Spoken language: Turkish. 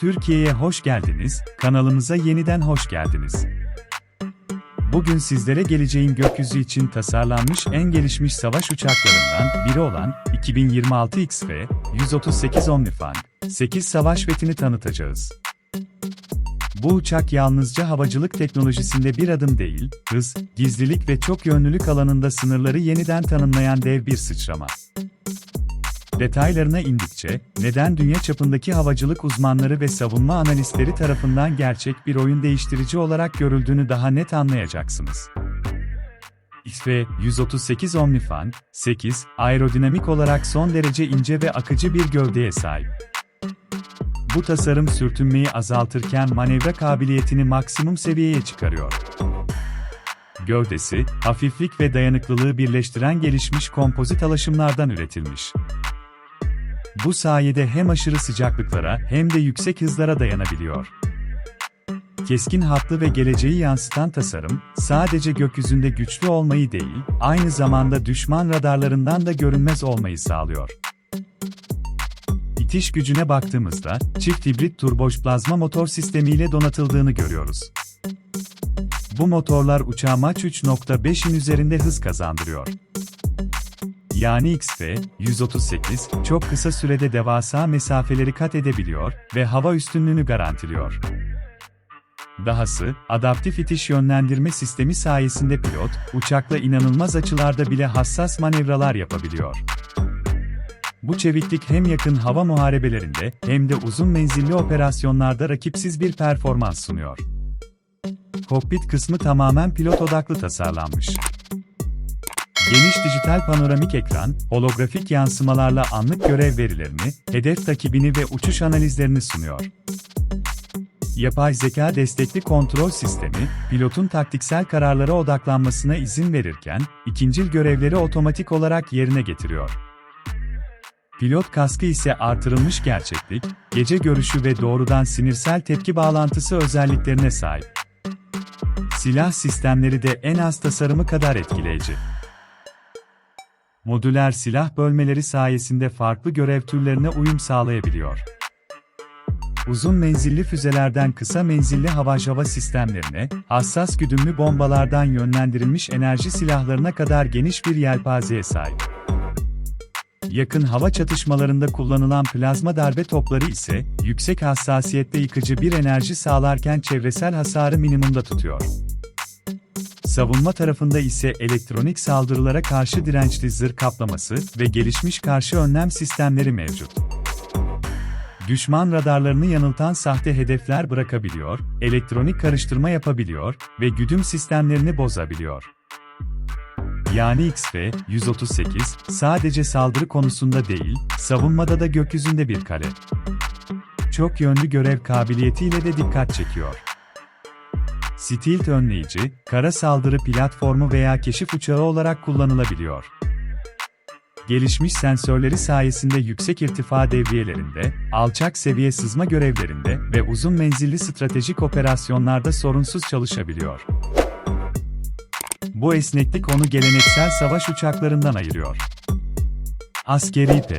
Türkiye'ye hoş geldiniz, kanalımıza yeniden hoş geldiniz. Bugün sizlere geleceğin gökyüzü için tasarlanmış en gelişmiş savaş uçaklarından biri olan 2026 XF-138 Omnifan 8 savaş fetini tanıtacağız. Bu uçak yalnızca havacılık teknolojisinde bir adım değil, hız, gizlilik ve çok yönlülük alanında sınırları yeniden tanımlayan dev bir sıçrama. Detaylarına indikçe, neden dünya çapındaki havacılık uzmanları ve savunma analistleri tarafından gerçek bir oyun değiştirici olarak görüldüğünü daha net anlayacaksınız. XF-138 Omnifan 8, aerodinamik olarak son derece ince ve akıcı bir gövdeye sahip. Bu tasarım sürtünmeyi azaltırken manevra kabiliyetini maksimum seviyeye çıkarıyor. Gövdesi, hafiflik ve dayanıklılığı birleştiren gelişmiş kompozit alaşımlardan üretilmiş. Bu sayede hem aşırı sıcaklıklara hem de yüksek hızlara dayanabiliyor. Keskin hatlı ve geleceği yansıtan tasarım, sadece gökyüzünde güçlü olmayı değil, aynı zamanda düşman radarlarından da görünmez olmayı sağlıyor. İtiş gücüne baktığımızda, çift hibrit turboş plazma motor sistemiyle donatıldığını görüyoruz. Bu motorlar uçağa Mach 3.5'in üzerinde hız kazandırıyor. Yani XF-138, çok kısa sürede devasa mesafeleri kat edebiliyor ve hava üstünlüğünü garantiliyor. Dahası, adaptif itiş yönlendirme sistemi sayesinde pilot, uçakla inanılmaz açılarda bile hassas manevralar yapabiliyor. Bu çeviklik hem yakın hava muharebelerinde hem de uzun menzilli operasyonlarda rakipsiz bir performans sunuyor. Kokpit kısmı tamamen pilot odaklı tasarlanmış. Geniş dijital panoramik ekran, holografik yansımalarla anlık görev verilerini, hedef takibini ve uçuş analizlerini sunuyor. Yapay zeka destekli kontrol sistemi, pilotun taktiksel kararlara odaklanmasına izin verirken, ikincil görevleri otomatik olarak yerine getiriyor. Pilot kaskı ise artırılmış gerçeklik, gece görüşü ve doğrudan sinirsel tepki bağlantısı özelliklerine sahip. Silah sistemleri de en az tasarımı kadar etkileyici. Modüler silah bölmeleri sayesinde farklı görev türlerine uyum sağlayabiliyor. Uzun menzilli füzelerden kısa menzilli hava-hava sistemlerine, hassas güdümlü bombalardan yönlendirilmiş enerji silahlarına kadar geniş bir yelpazeye sahip. Yakın hava çatışmalarında kullanılan plazma darbe topları ise, yüksek hassasiyette yıkıcı bir enerji sağlarken çevresel hasarı minimumda tutuyor. Savunma tarafında ise elektronik saldırılara karşı dirençli zırh kaplaması ve gelişmiş karşı önlem sistemleri mevcut. Düşman radarlarını yanıltan sahte hedefler bırakabiliyor, elektronik karıştırma yapabiliyor ve güdüm sistemlerini bozabiliyor. Yani XF-138 sadece saldırı konusunda değil, savunmada da gökyüzünde bir kale. Çok yönlü görev kabiliyetiyle de dikkat çekiyor. Stealth önleyici, kara saldırı platformu veya keşif uçağı olarak kullanılabiliyor. Gelişmiş sensörleri sayesinde yüksek irtifa devriyelerinde, alçak seviye sızma görevlerinde ve uzun menzilli stratejik operasyonlarda sorunsuz çalışabiliyor. Bu esneklik onu geleneksel savaş uçaklarından ayırıyor. Askeri P.